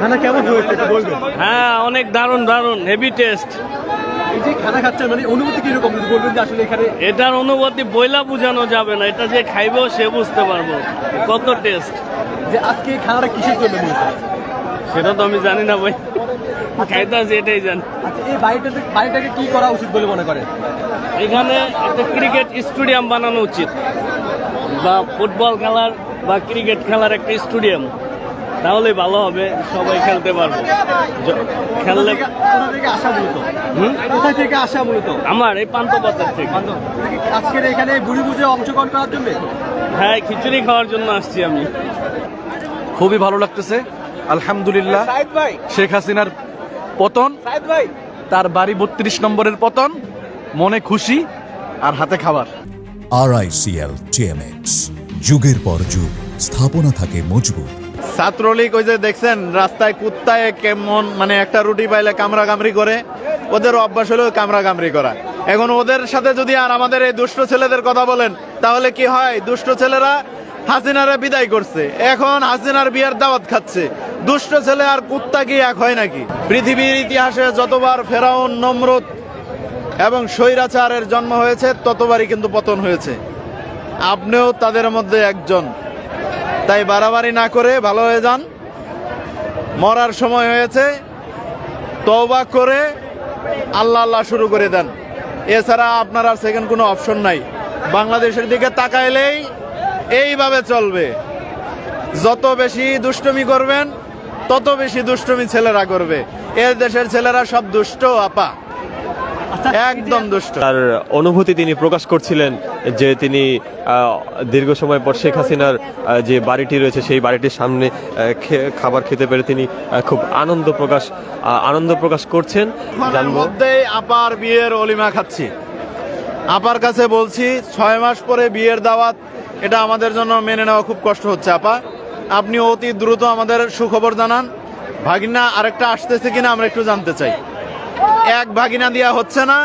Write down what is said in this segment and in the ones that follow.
খানা কেমন হয়েছে বলবেন? হ্যাঁ অনেক দারুণ দারুণ হেভি টেস্ট এই যে খানা খাচ্ছেন মানে অনুভূতি কীরকম? বলবেন যে আসলে এখানে এটার অনুভূতি বইলা বোঝানো যাবে না এটা যে খাইবেও সে বুঝতে পারব কত টেস্ট যে আজকে এই খানাটা কিসের জন্য সেটা তো আমি জানি না ভাই। খাইতে আছি এটাই জানি। আচ্ছা এই বাড়িটাতে বাড়িটাকে কি করা উচিত বলে মনে করেন? এখানে একটা ক্রিকেট স্টেডিয়াম বানানো উচিত বা ফুটবল খেলার বা ক্রিকেট খেলার একটা স্টেডিয়াম তাহলে ভালো হবে সবাই খেলতে পারব। খেললে কোথা থেকে- আসা মূলত? থেকে আমার এই পান্তপথের থেকে। বান্ধব, এটা কি আজকের এখানে বুড়ি বুঝে অংশগ্রহণ করার জন্য? হ্যাঁ খিচুড়ি খাওয়ার জন্য আসছি আমি। খুবই ভালো লাগতেছে আলহামদুলিল্লাহ। শেখ হাসিনার পতন তার বাড়ি বত্রিশ নম্বরের পতন মনে খুশি আর হাতে খাবার। আর আরআইসিএল টিএমএক্স যুগের পর যুগ স্থাপনা থাকে মজবুত। ছাত্রলীগ ওই যে দেখছেন, রাস্তায় কুত্তায় কেমন মানে একটা রুটি পাইলে কামড়া কামড়ি করে, ওদের অভ্যাস হলো কামড়া কামড়ি করা। এখন ওদের সাথে যদি আর আমাদের এই দুষ্ট ছেলেদের কথা বলেন, তাহলে কি হয়? দুষ্ট ছেলেরা হাসিনারা বিদায় করছে। এখন হাসিনার বিয়ার দাওয়াত খাচ্ছে। দুষ্ট ছেলে আর কুত্তা কি এক হয় নাকি? পৃথিবীর ইতিহাসে যতবার ফেরাউন, নমরুদ এবং স্বৈরাচারের জন্ম হয়েছে, ততবারই কিন্তু পতন হয়েছে। আপনিও তাদের মধ্যে একজন। তাই বাড়াবাড়ি না করে ভালো হয়ে যান। মরার সময় হয়েছে। তওবা করে আল্লাহ আল্লাহ শুরু করে দেন। এছাড়া আপনার আর সেকেন্ড কোনো অপশন নাই। বাংলাদেশের দিকে তাকাইলেই এইভাবে চলবে। যত বেশি দুষ্টমি করবেন, তত বেশি দুষ্টমি ছেলেরা করবে। এ দেশের ছেলেরা সব দুষ্ট, আপা। একদম দুষ্ট। তার অনুভূতি তিনি প্রকাশ করছিলেন যে তিনি দীর্ঘ সময় পর শেখ হাসিনার যে বাড়িটি রয়েছে সেই বাড়িটির সামনে খাবার খেতে পেরে তিনি খুব আনন্দ প্রকাশ আনন্দ প্রকাশ করছেন। মধ্যেই আপার বিয়ের অলিমা খাচ্ছি। আপার কাছে বলছি ছয় মাস পরে বিয়ের দাওয়াত এটা আমাদের জন্য মেনে নেওয়া খুব কষ্ট হচ্ছে আপা। আপনি অতি দ্রুত আমাদের সুখবর জানান। ভাগিনা আরেকটা আসতেছে কিনা আমরা একটু জানতে চাই। এক ভাগিনা দেওয়া হচ্ছে না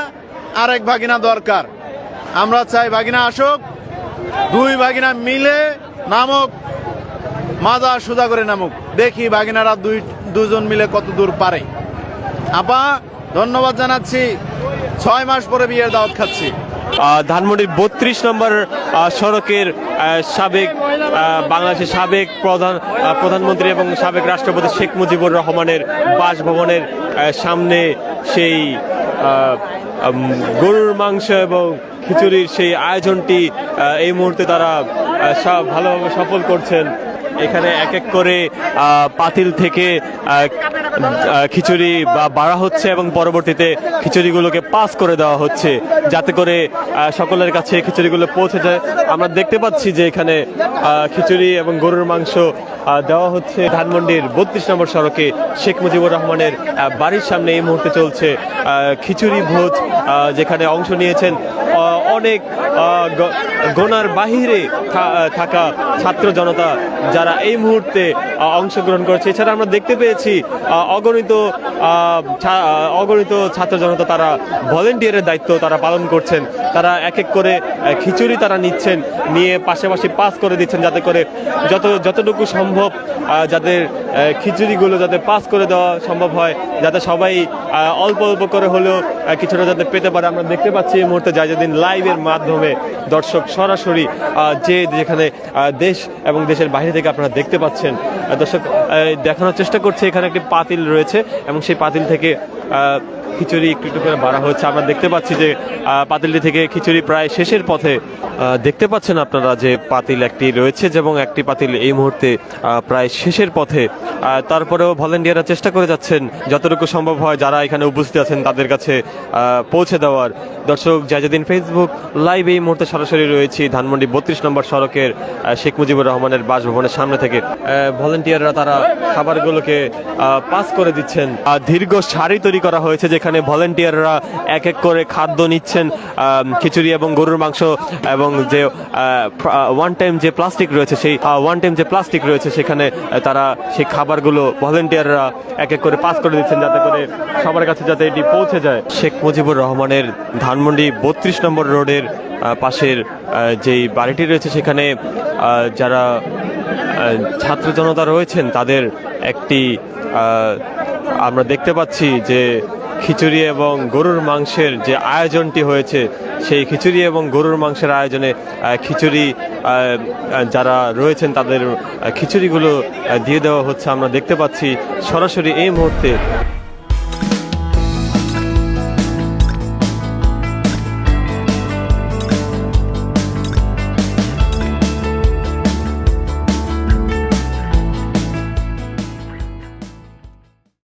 আর এক ভাগিনা দরকার। আমরা চাই ভাগিনা আসুক, দুই ভাগিনা মিলে নামক, মাজা সোজা করে নামুক। দেখি ভাগিনারা দুই, দুজন মিলে কত দূর পারে। আপা, ধন্যবাদ জানাচ্ছি। ছয় মাস পরে বিয়ের দাওয়াত খাচ্ছি। ধানমন্ডির বত্রিশ নম্বর সড়কের সাবেক বাংলাদেশের সাবেক প্রধান প্রধানমন্ত্রী এবং সাবেক রাষ্ট্রপতি শেখ মুজিবুর রহমানের বাসভবনের সামনে সেই গরুর মাংস এবং খিচুড়ির সেই আয়োজনটি এই মুহূর্তে তারা আহ, সা- ভালোভাবে সফল করছেন। এখানে এক এক করে পাতিল থেকে খিচুড়ি বাড়া হচ্ছে এবং পরবর্তীতে খিচুড়িগুলোকে পাস করে দেওয়া হচ্ছে। যাতে করে সকলের কাছে খিচুড়িগুলো পৌঁছে যায়। আমরা দেখতে পাচ্ছি যে এখানে খিচুড়ি এবং গরুর মাংস দেওয়া হচ্ছে। ধানমন্ডির বত্রিশ নম্বর সড়কে শেখ মুজিবুর রহমানের বাড়ির সামনে এই মুহূর্তে চলছে খিচুড়ি ভোজ যেখানে অংশ নিয়েছেন অনেক গোনার বাহিরে থাকা ছাত্র জনতা যারা এই মুহূর্তে অংশগ্রহণ করেছে। এছাড়া আমরা দেখতে পেয়েছি অগণিত অগণিত ছাত্র জনতা তারা ভলেন্টিয়ারের দায়িত্ব তারা পালন করছেন। তারা এক এক করে খিচুড়ি তারা নিচ্ছেন, নিয়ে পাশাপাশি পাস করে দিচ্ছেন যাতে করে যত, যতটুকু সম্ভব যাদের খিচুড়িগুলো যাতে পাস করে দেওয়া সম্ভব হয়, যাতে সবাই অল্প অল্প করে হলেও কিছুটা যাতে পেতে পারে। আমরা দেখতে পাচ্ছি এই মুহূর্তে যাই যেদিন লাইভের মাধ্যমে দর্শক সরাসরি যে যেখানে দেশ এবং দেশের বাইরে থেকে আপনারা দেখতে পাচ্ছেন দর্শক দেখানোর চেষ্টা করছে, এখানে একটি পাতিল রয়েছে এবং সেই পাতিল থেকে খিচুড়ি একটু একটু করে বাড়া হচ্ছে। আমরা দেখতে পাচ্ছি যে পাতিলটি থেকে খিচুড়ি প্রায় শেষের পথে দেখতে পাচ্ছেন আপনারা যে পাতিল একটি রয়েছে এবং একটি পাতিল এই মুহূর্তে প্রায় শেষের পথে। তারপরেও ভলেন্টিয়াররা চেষ্টা করে যাচ্ছেন, যতটুকু সম্ভব হয় যারা এখানে উপস্থিত আছেন তাদের কাছে পৌঁছে দেওয়ার। দর্শক যেদিন ফেসবুক লাইভ এই মুহূর্তে সরাসরি রয়েছি ধানমন্ডি বত্রিশ নম্বর সড়কের শেখ মুজিবুর রহমানের বাসভবনের সামনে থেকে। ভলেন্টিয়াররা তারা খাবারগুলোকে পাস করে দিচ্ছেন। দীর্ঘ সারি তৈরি করা হয়েছে যেখানে ভলেন্টিয়াররা এক এক করে খাদ্য নিচ্ছেন খিচুড়ি এবং গরুর মাংস এবং যে ওয়ান টাইম যে প্লাস্টিক রয়েছে সেই ওয়ান টাইম যে প্লাস্টিক রয়েছে সেখানে তারা সেই খাবারগুলো ভলেন্টিয়াররা এক এক করে পাস করে দিচ্ছেন যাতে করে সবার কাছে যাতে এটি পৌঁছে যায়। শেখ মুজিবুর রহমানের ধানমন্ডি বত্রিশ নম্বর রোডের পাশের যেই বাড়িটি রয়েছে সেখানে যারা ছাত্র জনতা রয়েছেন তাদের একটি আমরা দেখতে পাচ্ছি যে খিচুড়ি এবং গরুর মাংসের যে আয়োজনটি হয়েছে, সেই খিচুড়ি এবং গরুর মাংসের আয়োজনে খিচুড়ি যারা রয়েছেন তাদের খিচুড়িগুলো দিয়ে দেওয়া হচ্ছে। আমরা দেখতে পাচ্ছি সরাসরি এই মুহূর্তে